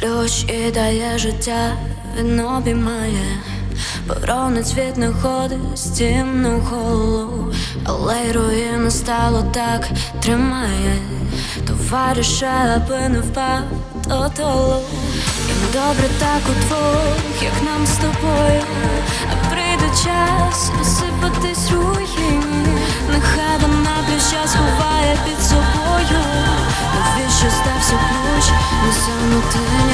Ключ і дає життя, він обіймає. Боронить цвіт не ходить стімну холу. Але й руїн стало так, тримає. Товариша, аби не впав додолу Їм добре так удвох, як нам з тобою. А прийде час розсипатись руїни Нехай вона ключа сховає під собою. Навіщо стався ключ на самотині